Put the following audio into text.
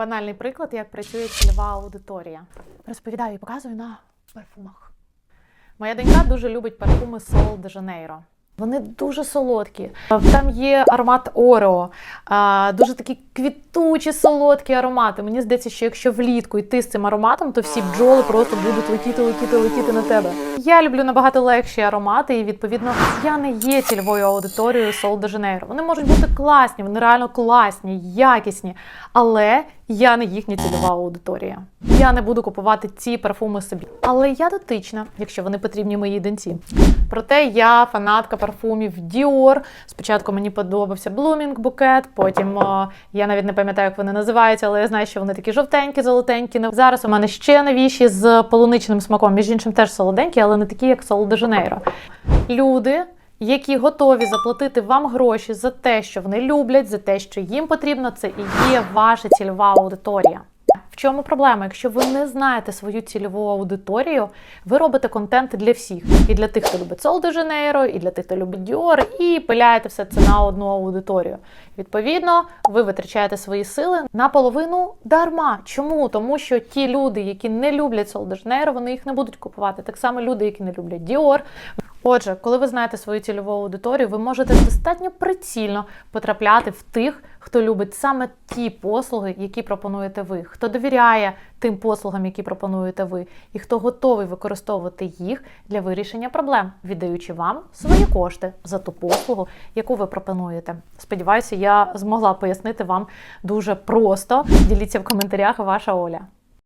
Банальний приклад, як працює цільова аудиторія. Розповідаю і показую на парфумах. Моя донька дуже любить парфуми Sol de Janeiro. Вони дуже солодкі. Там є аромат Орео, дуже такі квітучі, солодкі аромати. Мені здається, що якщо влітку йти з цим ароматом, то всі бджоли просто будуть летіти, летіти, летіти на тебе. Я люблю набагато легші аромати, і відповідно я не є цільовою аудиторією Sol de Janeiro. Вони можуть бути класні, вони реально класні, якісні, але я не їхня цільова аудиторія. Я не буду купувати ці парфуми собі. Але я дотична, якщо вони потрібні моїй доньці. Проте я фанатка парфумів Dior. Спочатку мені подобався Blooming букет, потім о, я навіть не пам'ятаю, як вони називаються, але я знаю, що вони такі жовтенькі, золотенькі. Зараз у мене ще новіші з полуничним смаком, між іншим теж солоденькі, але не такі, як Sol de Janeiro. Люди. Які готові заплатити вам гроші за те, що вони люблять, за те, що їм потрібно, це і є ваша цільова аудиторія. В чому проблема? Якщо ви не знаєте свою цільову аудиторію, ви робите контент для всіх. І для тих, хто любить Sol de Janeiro, і для тих, хто любить Dior, і пиляєте все це на одну аудиторію. Відповідно, ви витрачаєте свої сили наполовину дарма. Чому? Тому що ті люди, які не люблять Sol de Janeiro, вони їх не будуть купувати. Так само люди, які не люблять Dior, Отже, коли ви знаєте свою цільову аудиторію, ви можете достатньо прицільно потрапляти в тих, хто любить саме ті послуги, які пропонуєте ви, хто довіряє тим послугам, які пропонуєте ви, і хто готовий використовувати їх для вирішення проблем, віддаючи вам свої кошти за ту послугу, яку ви пропонуєте. Сподіваюся, я змогла пояснити вам дуже просто. Діліться в коментарях, ваша Оля.